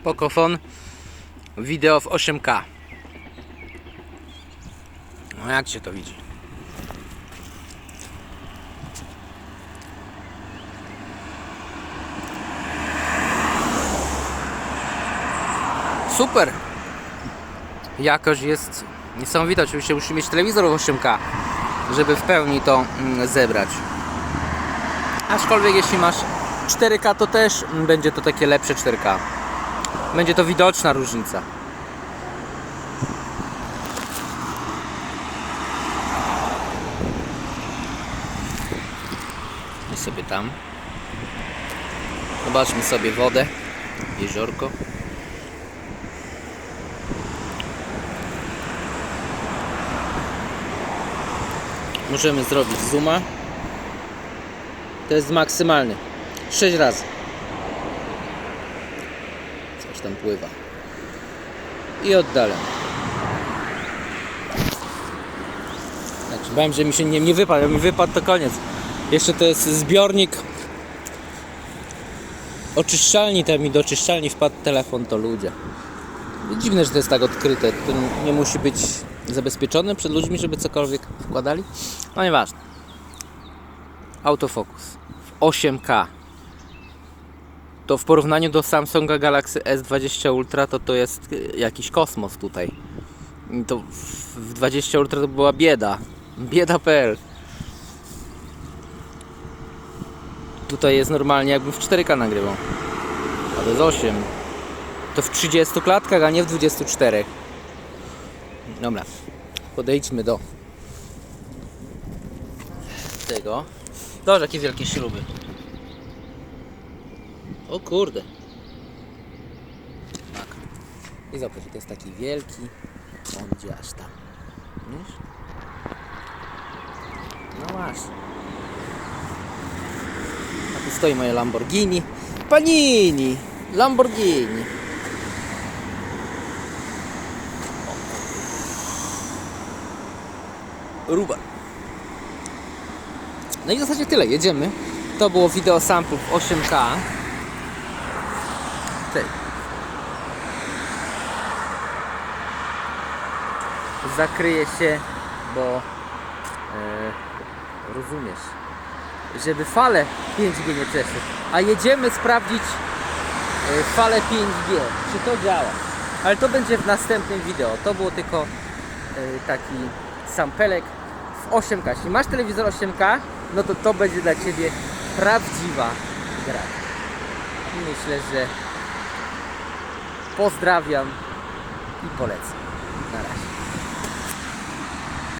Pocophone wideo w 8K. No jak się to widzi? Super! Jakość jest niesamowita. Oczywiście musi mieć telewizor w 8K, żeby w pełni to mm, zebrać. Aczkolwiek jeśli masz 4K to też będzie to takie lepsze 4K. Będzie to widoczna różnica. I sobie tam. Zobaczmy sobie wodę, jeziorko. Możemy zrobić zooma. To jest maksymalny. 6 razy. Tam pływa. I oddalam. Znaczy, bałem, że mi się nie, nie wypadł. Jak mi wypadł, to koniec. Jeszcze to jest zbiornik oczyszczalni. Tam mi do oczyszczalni wpadł telefon, to ludzie. Dziwne, że to jest tak odkryte. To nie musi być zabezpieczone przed ludźmi, żeby cokolwiek wkładali. No nieważne. Autofokus w 8K. To w porównaniu do Samsunga Galaxy S20 Ultra to to jest y, jakiś kosmos tutaj. To w 20 Ultra to była bieda. Bieda.pl Tutaj jest normalnie jakbym w 4K nagrywał. A to jest 8. To w 30 klatkach, a nie w 24. Dobra. Podejdźmy do tego. Dobrze, jakie wielkie śruby. O kurde. Tak. I zobacz, to jest taki wielki. On idzie aż tam. Wiesz? No właśnie. A tu stoi moje Lamborghini. Panini! Lamborghini. Ruba. No i w zasadzie tyle, jedziemy. To było wideo sample w 8K. Zakryje się, bo e, rozumiesz, żeby fale 5G nie przeszły. A jedziemy sprawdzić e, falę 5G, czy to działa. Ale to będzie w następnym wideo. To było tylko e, taki sampelek w 8K. Jeśli masz telewizor 8K, no to to będzie dla Ciebie prawdziwa gra. Myślę, że pozdrawiam i polecam.